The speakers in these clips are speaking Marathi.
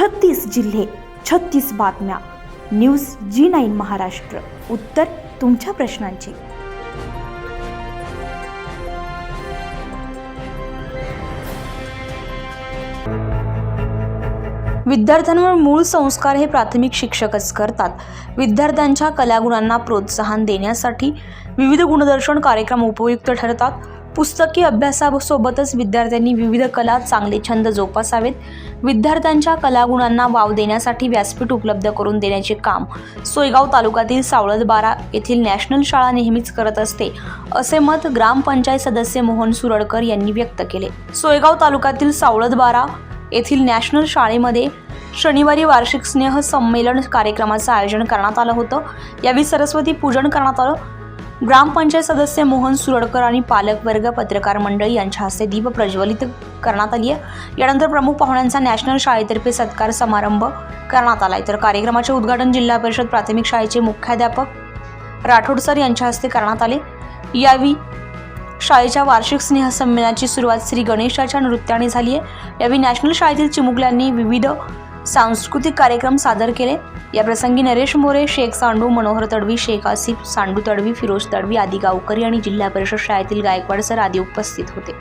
छत्तीस जिल्हे छत्तीस बातम्या. News G nine Maharashtra. उत्तर तुमच्या प्रश्नांची. विद्यार्थ्यांवर मूळ संस्कार हे प्राथमिक शिक्षकच करतात. विद्यार्थ्यांच्या कलागुणांना प्रोत्साहन देण्यासाठी विविध गुणदर्शन कार्यक्रम उपयुक्त ठरतात. पुस्तकी अभ्यासासोबतच विद्यार्थ्यांनी विविध कला चांगले छंद जोपासावेत. विद्यार्थ्यांच्या कलागुणांना वाव देण्यासाठी व्यासपीठ उपलब्ध करून देण्याचे काम सोयगाव तालुक्यातील सावळदबारा येथील नॅशनल शाळा नेहमीच करत असते असे मत ग्रामपंचायत सदस्य मोहन सुरडकर यांनी व्यक्त केले. सोयगाव तालुक्यातील सावळदबारा येथील नॅशनल शाळेमध्ये शनिवारी वार्षिक स्नेह संमेलन कार्यक्रमाचं आयोजन करण्यात आलं होतं. यावेळी सरस्वती पूजन करण्यात आलं. ग्रामपंचायत सदस्य मोहन सुरडकर आणि पालक वर्ग पत्रकार मंडळी यांच्या हस्ते दीप प्रज्वलित करण्यात आली आहे. यानंतर प्रमुख पाहुण्यांचा नॅशनल शाळेतर्फे सत्कार समारंभ करण्यात आला तर कार्यक्रमाचे उद्घाटन जिल्हा परिषद प्राथमिक शाळेचे मुख्याध्यापक राठोड सर यांच्या हस्ते करण्यात आले. यावेळी शाळेच्या वार्षिक स्नेहसंमेलनाची सुरुवात श्री गणेशाच्या नृत्याने झाली आहे. यावेळी नॅशनल शाळेतील चिमुकल्यांनी विविध सांस्कृतिक कार्यक्रम सादर केले. या प्रसंगी नरेश मोरे शेख सांडू मनोहर तडवी शेख आसिफ सांडू तडवी फिरोज तडवी आदी गावकरी आणि जिल्हा परिषद शाळेतील गायकवाड सर आदी उपस्थित होते.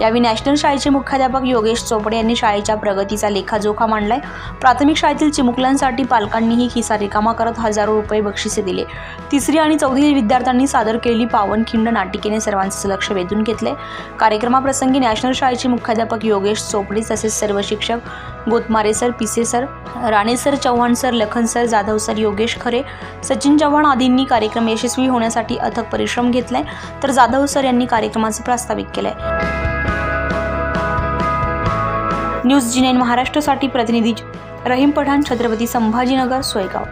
यावेळी नॅशनल शाळेचे मुख्याध्यापक योगेश चोपडे यांनी शाळेच्या प्रगतीचा लेखाजोखा मांडलाय. प्राथमिक शाळेतील चिमुकल्यांसाठी पालकांनीही खिसा रिकामा करत हजारो रुपये बक्षिसे दिले. तिसरी आणि चौथी विद्यार्थ्यांनी सादर केलेली पावनखिंड नाटिकेने सर्वांचं लक्ष वेधून घेतले कार्यक्रमाप्रसंगी नॅशनल शाळेचे मुख्याध्यापक योगेश चोपडे तसेच सर्व शिक्षक Gotmare sir Pise sir Rane sir Chavan sir Lakhan sir Jadhav sir Yogesh Khare Sachin Chavan आदींनी कार्यक्रम यशस्वी होण्यासाठी अथक परिश्रम घेतलाय. तर जाधव सर यांनी कार्यक्रमाचं प्रास्ताविक केलंय. न्यूज जी नाईन महाराष्ट्रासाठी प्रतिनिधी रहीम पठाण छत्रपती संभाजीनगर सोयगाव.